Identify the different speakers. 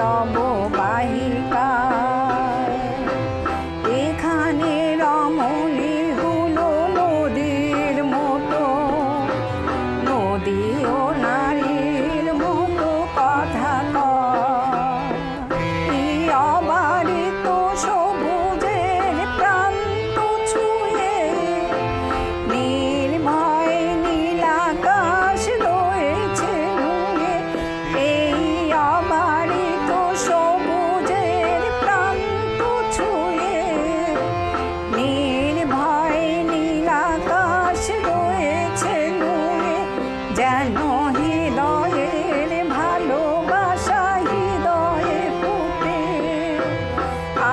Speaker 1: Namo